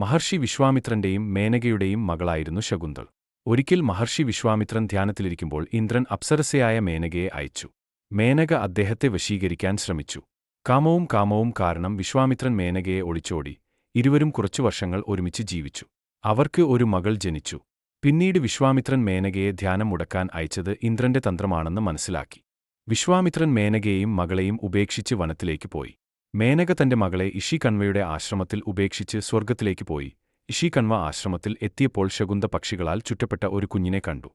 മഹർഷി വിശ്വാമിത്രന്റെയും മേനകയുടെയും മകളായിരുന്നു ശകുന്തൾ. ഒരിക്കൽ മഹർഷി വിശ്വാമിത്രൻ ധ്യാനത്തിലിരിക്കുമ്പോൾ ഇന്ദ്രൻ അപ്സരസയായ മേനകയെ അയച്ചു. മേനക അദ്ദേഹത്തെ വശീകരിക്കാൻ ശ്രമിച്ചു. കാമവും കാമവും കാരണം വിശ്വാമിത്രൻ മേനകയെ ഒളിച്ചോടി ഇരുവരും കുറച്ചു വർഷങ്ങൾ ഒരുമിച്ച് ജീവിച്ചു. അവർക്ക് ഒരു മകൾ ജനിച്ചു. പിന്നീട് വിശ്വാമിത്രൻ മേനകയെ ധ്യാനം മുടക്കാൻ അയച്ചത് ഇന്ദ്രന്റെ തന്ത്രമാണെന്ന് മനസ്സിലാക്കി. വിശ്വാമിത്രൻ മേനകയെയും മകളെയും ഉപേക്ഷിച്ച് വനത്തിലേക്ക് പോയി. മേനക തന്റെ മകളെ ഇഷി കൺവയുടെ ആശ്രമത്തിൽ ഉപേക്ഷിച്ച് സ്വർഗത്തിലേക്ക് പോയി. ഇഷി കൺവ ആശ്രമത്തിൽ എത്തിയപ്പോൾ ശകുന്ത പക്ഷികളാൽ ചുറ്റപ്പെട്ട ഒരു കുഞ്ഞിനെ കണ്ടു.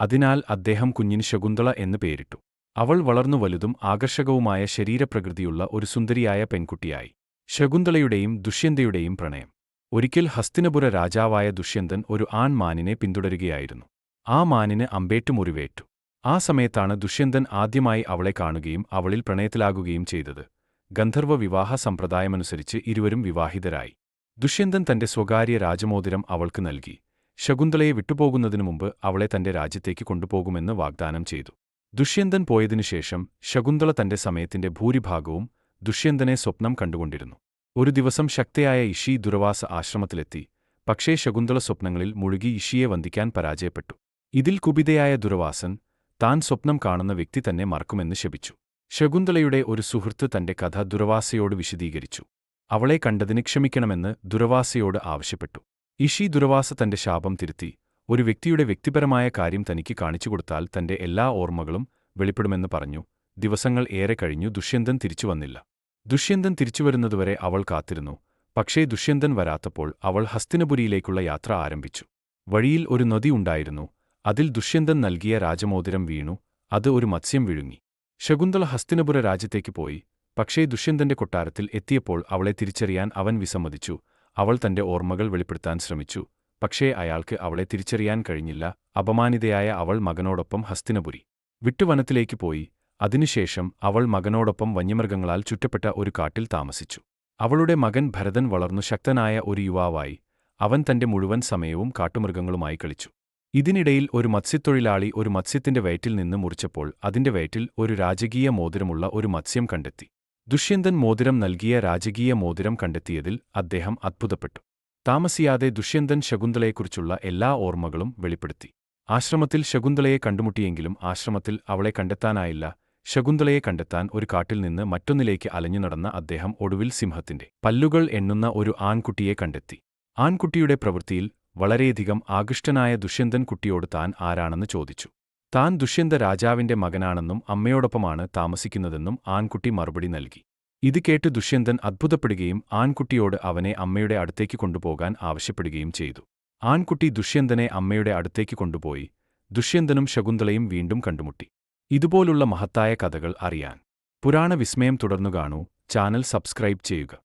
അതിനാൽ അദ്ദേഹം കുഞ്ഞിന് ശകുന്തള എന്ന് പേരിട്ടു. അവൾ വളർന്നു വലുതും ആകർഷകവുമായ ശരീരപ്രകൃതിയുള്ള ഒരു സുന്ദരിയായ പെൺകുട്ടിയായി. ശകുന്തളയുടെയും ദുഷ്യന്തയുടെയും പ്രണയം. ഒരിക്കൽ ഹസ്തിനപുര രാജാവായ ദുഷ്യന്തൻ ഒരു ആൺമാനിനെ പിന്തുടരുകയായിരുന്നു. ആ മാനിന് അമ്പേറ്റു മുറിവേറ്റു. ആ സമയത്താണ് ദുഷ്യന്തൻ ആദ്യമായി അവളെ കാണുകയും അവളിൽ പ്രണയത്തിലാകുകയും ചെയ്തത്. ഗന്ധർവ വിവാഹ സമ്പ്രദായമനുസരിച്ച് ഇരുവരും വിവാഹിതരായി. ദുഷ്യന്തൻ തന്റെ സ്വകാര്യ രാജമോതിരം അവൾക്ക് നൽകി. ശകുന്തളയെ വിട്ടുപോകുന്നതിനു മുമ്പ് അവളെ തന്റെ രാജ്യത്തേക്ക് കൊണ്ടുപോകുമെന്ന് വാഗ്ദാനം ചെയ്തു. ദുഷ്യന്തൻ പോയതിനുശേഷം ശകുന്തള തന്റെ സമയത്തിന്റെ ഭൂരിഭാഗവും ദുഷ്യന്തനെ സ്വപ്നം കണ്ടുകൊണ്ടിരുന്നു. ഒരു ദിവസം ശക്തയായ ഇഷി ദുരവാസ ആശ്രമത്തിലെത്തി. പക്ഷേ ശകുന്തള സ്വപ്നങ്ങളിൽ മുഴുകി ഇഷിയെ വന്ദിക്കാൻ പരാജയപ്പെട്ടു. ഇതിൽ കുപിതയായ ദുരവാസൻ താൻ സ്വപ്നം കാണുന്ന വ്യക്തി തന്നെ മറക്കുമെന്ന് ശപിച്ചു. ശകുന്തളയുടെ ഒരു സുഹൃത്ത് തന്റെ കഥ ദുരവാസയോട് വിശദീകരിച്ചു. അവളെ കണ്ടതിന് ക്ഷമിക്കണമെന്ന് ദുരവാസയോട് ആവശ്യപ്പെട്ടു. ഇഷി ദുരവാസ തന്റെ ശാപം തിരുത്തി ഒരു വ്യക്തിയുടെ വ്യക്തിപരമായ കാര്യം തനിക്ക് കാണിച്ചു കൊടുത്താൽ തന്റെ എല്ലാ ഓർമ്മകളും വെളിപ്പെടുമെന്ന് പറഞ്ഞു. ദിവസങ്ങൾ ഏറെ കഴിഞ്ഞു ദുഷ്യന്തൻ തിരിച്ചു വന്നില്ല. ദുഷ്യന്തൻ തിരിച്ചുവരുന്നതുവരെ അവൾ കാത്തിരുന്നു. പക്ഷേ ദുഷ്യന്തൻ വരാത്തപ്പോൾ അവൾ ഹസ്തിനപുരിയിലേക്കുള്ള യാത്ര ആരംഭിച്ചു. വഴിയിൽ ഒരു നദി ഉണ്ടായിരുന്നു. അതിൽ ദുഷ്യന്തൻ നൽകിയ രാജമോതിരം വീണു. അത് ഒരു മത്സ്യം വിഴുങ്ങി. ശകുന്തള ഹസ്തിനപുര രാജ്യത്തേക്ക് പോയി. പക്ഷേ ദുഷ്യന്തന്റെ കൊട്ടാരത്തിൽ എത്തിയപ്പോൾ അവളെ തിരിച്ചറിയാൻ അവൻ വിസമ്മതിച്ചു. അവൾ തന്റെ ഓർമ്മകൾ വെളിപ്പെടുത്താൻ ശ്രമിച്ചു. പക്ഷേ അയാൾക്ക് അവളെ തിരിച്ചറിയാൻ കഴിഞ്ഞില്ല. അപമാനിതയായ അവൾ മകനോടൊപ്പം ഹസ്തിനപുരി വിട്ടുവനത്തിലേക്ക് പോയി. അതിനുശേഷം അവൾ മകനോടൊപ്പം വന്യമൃഗങ്ങളാൽ ചുറ്റപ്പെട്ട ഒരു കാട്ടിൽ താമസിച്ചു. അവളുടെ മകൻ ഭരതൻ വളർന്നു ശക്തനായ ഒരു യുവാവായി. അവൻ തന്റെ മുഴുവൻ സമയവും കാട്ടുമൃഗങ്ങളുമായി കളിച്ചു. ഇതിനിടയിൽ ഒരു മത്സ്യത്തൊഴിലാളി ഒരു മത്സ്യത്തിന്റെ വയറ്റിൽ നിന്ന് മുറിച്ചപ്പോൾ അതിന്റെ വയറ്റിൽ ഒരു രാജകീയ മോതിരമുള്ള ഒരു മത്സ്യം കണ്ടെത്തി. ദുഷ്യന്തൻ മോതിരം നൽകിയ രാജകീയ മോതിരം കണ്ടെത്തിയതിൽ അദ്ദേഹം അത്ഭുതപ്പെട്ടു. താമസിയാതെ ദുഷ്യന്തൻ ശകുന്തളയെക്കുറിച്ചുള്ള എല്ലാ ഓർമ്മകളും വെളിപ്പെടുത്തി. ആശ്രമത്തിൽ ശകുന്തളയെ കണ്ടുമുട്ടിയെങ്കിലും ആശ്രമത്തിൽ അവളെ കണ്ടെത്താനായില്ല. ശകുന്തളയെ കണ്ടെത്താൻ ഒരു കാട്ടിൽ നിന്ന് മറ്റൊന്നിലേക്ക് അലഞ്ഞു നടന്ന അദ്ദേഹം ഒടുവിൽ സിംഹത്തിന്റെ പല്ലുകൾ എണ്ണുന്ന ഒരു ആൺകുട്ടിയെ കണ്ടെത്തി. ആൺകുട്ടിയുടെ പ്രവൃത്തിയിൽ വളരെയധികം ആകൃഷ്ടനായ ദുഷ്യന്തൻ കുട്ടിയോട് താൻ ആരാണെന്ന് ചോദിച്ചു. താൻ ദുഷ്യന്ത രാജാവിന്റെ മകനാണെന്നും അമ്മയോടൊപ്പമാണ് താമസിക്കുന്നതെന്നും ആൺകുട്ടി മറുപടി നൽകി. ഇത് കേട്ട് ദുഷ്യന്തൻ അത്ഭുതപ്പെടുകയും ആൺകുട്ടിയോട് അവനെ അമ്മയുടെ അടുത്തേക്ക് കൊണ്ടുപോകാൻ ആവശ്യപ്പെടുകയും ചെയ്തു. ആൺകുട്ടി ദുഷ്യന്തനെ അമ്മയുടെ അടുത്തേക്ക് കൊണ്ടുപോയി ദുഷ്യന്തനും ശകുന്തളയും വീണ്ടും കണ്ടുമുട്ടി. ഇതുപോലുള്ള മഹത്തായ കഥകൾ അറിയാൻ. പുരാണ വിസ്മയം തുടർന്നു കാണൂ ചാനൽ സബ്സ്ക്രൈബ് ചെയ്യുക.